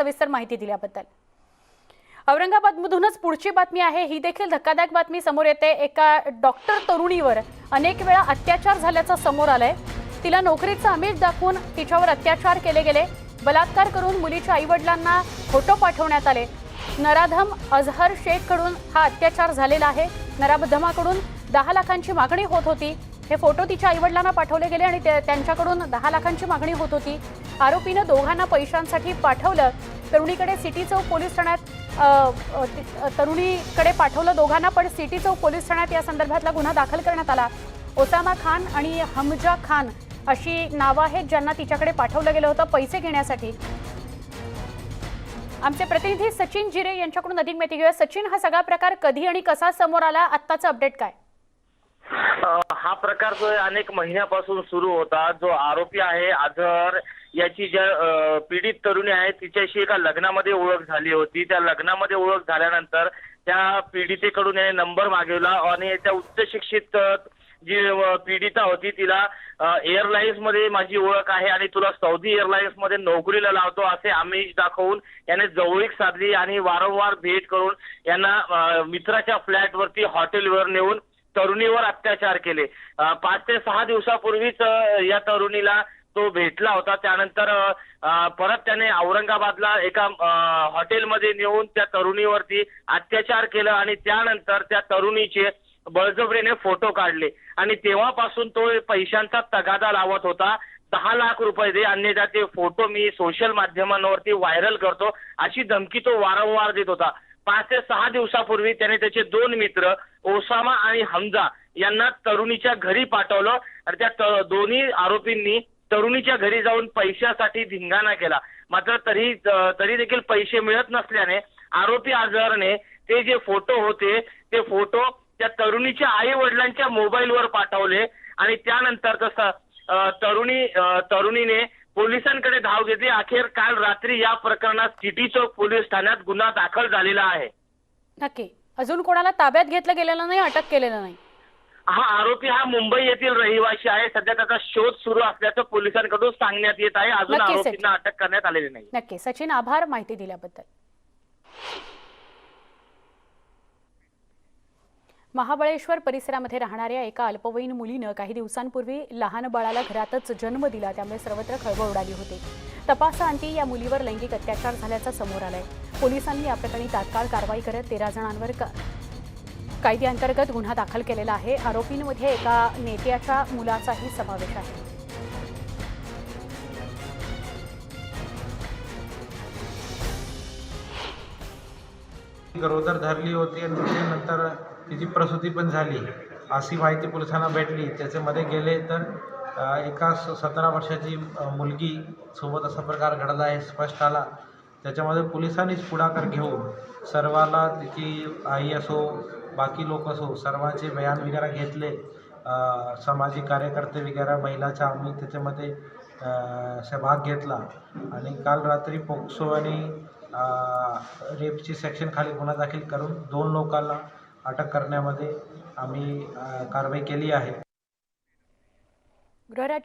सविस्तर माहिती दिल्याबद्दल. औरंगाबादमधूनच पुढची बातमी आहे. ही देखील धक्कादायक बातमी समोर येते. एका डॉक्टर तरुणीवर अनेक वेळा अत्याचार झाल्याचं समोर आलंय. तिला नोकरीचं आमिष दाखवून तिच्यावर अत्याचार केले गेले. बलात्कार करून मुलीच्या आईवडिलांना फोटो पाठवण्यात आले. नराधम अझहर शेखकडून हा अत्याचार झालेला आहे. नराधमाकडून दहा लाखांची मागणी होत होती. हे फोटो तिच्या आईवडिलांना पाठवले गेले आणि त्यांच्याकडून दहा लाखांची मागणी होत होती. आरोपीनं दोघांना पैशांसाठी पाठवलं. तरुणीकडे सिटी चौक पोलीस ठाण्यात तरुणीकडे पाठवलं दोघांना पण सिटी चौक पोलीस ठाण्यात या संदर्भातला गुन्हा दाखल करण्यात आला. ओसामा खान आणि हमजा खान अशी नावं आहेत ज्यांना तिच्याकडे पाठवलं गेलं होतं पैसे घेण्यासाठी. आमचे प्रतिनिधी सचिन जिरे यांच्याकडून अधिक माहिती घेऊया. सचिन हा सगळा प्रकार कधी आणि कसा समोर आला? आत्ताचं अपडेट काय? हा प्रकार जो अनेक महिन्यापासून सुरू होता. जो आरोपी आहे आझर याची ज्या पीडित तरुणी आहे तिच्याशी एका लग्नामध्ये ओळख झाली होती. त्या लग्नामध्ये ओळख झाल्यानंतर त्या पीडितेकडून याने नंबर मागवला आणि त्या उच्च शिक्षित जी पीडिता होती तिला एअरलाइन्समध्ये माझी ओळख आहे आणि तुला सौदी एअरलाइन्समध्ये नोकरीला लावतो असे आमिष दाखवून याने जवळीक साधली आणि वारंवार भेट करून यांना मित्राच्या फ्लॅटवरती हॉटेलवर नेऊन तरुणीवर अत्याचार केले. पाच ते सहा दिवसापूर्वीच या तरुणीला तो भेटला होता. त्यानंतर परत त्याने औरंगाबादला एका हॉटेलमध्ये नेऊन त्या तरुणीवरती अत्याचार केलं आणि त्यानंतर त्या तरुणीचे बळजबरीने फोटो काढले. आणि तेव्हापासून तो पैशांचा तगादा लावत होता. दहा लाख रुपये दे अन्यथा ते फोटो मी सोशल माध्यमांवरती व्हायरल करतो अशी धमकी तो वारंवार देत होता. पाच ते सहा दिवसापूर्वी त्याने त्याचे दोन मित्र ओसामा आणि हमजा यांना तरुणीच्या घरी पाठवलं. आणि त्या दोन्ही आरोपींनी तरुणीच्या घरी जाऊन पैशासाठी धिंगाणा केला. मात्र तरी तरी देखील पैसे मिळत नसल्याने आरोपी आजारने ते जे फोटो होते ते फोटो त्या तरुणीच्या आई वडिलांच्या मोबाईलवर पाठवले. आणि त्यानंतर तसं तरुणी तरुणीने पोलिसांकडे धाव घेतली. अखेर काल रात्री या प्रकरणात सिटी चौक पोलीस ठाण्यात गुन्हा दाखल झालेला आहे. नक्की. अजून कोणाला ताब्यात घेतलं गेलेलं नाही अटक केलेलं नाही? हा आरोपी हा मुंबई येथील रहिवासी आहे. सध्या त्याचा शोध सुरू असल्याचं पोलिसांकडून सांगण्यात येत आहे. अजून नक्कीच, आरोपींना अटक करण्यात आलेली नाही. नक्की. सचिन आभार माहिती दिल्याबद्दल. महाबळेश्वर परिसरामध्ये राहणाऱ्या एका अल्पवयीन मुलीनं काही दिवसांपूर्वी लहान बाळाला घरातच जन्म दिला त्यामुळे सर्वत्र खळबळ उडाली होती. तपासाअंती या मुलीवर लैंगिक अत्याचार झाल्याचं समोर आलंय. पोलिसांनी या प्रकरणी तात्काळ कारवाई करत तेरा जणांवर का- कायद्याअंतर्गत गुन्हा दाखल केलेला आहे. आरोपींमध्ये एका नेत्याच्या मुलाचाही समावेश आहे. गरोदर धरली होती आणि त्याच्यानंतर तिची प्रसूती पण झाली अशी माहिती पोलिसांना भेटली. त्याच्यामध्ये गेले तर एका स- सतरा वर्षाची मुलगी सोबत असा प्रकार घडला आहे स्पष्ट आला. त्याच्यामध्ये पोलिसांनीच पुढाकार घेऊन सर्वाला तिची आई असो बाकी लोक असो सर्वांचे बयान वगैरे घेतले. सामाजिक कार्यकर्ते वगैरे महिलाच्या आम्ही त्याच्यामध्ये सहभाग घेतला. आणि काल रात्री पोक्सो आणि रेपची सेक्शन खाली गुन्हा दाखल करून दोन लोकांना अटक करण्यामध्ये आम्ही कारवाई केली आहे. गृहराज्य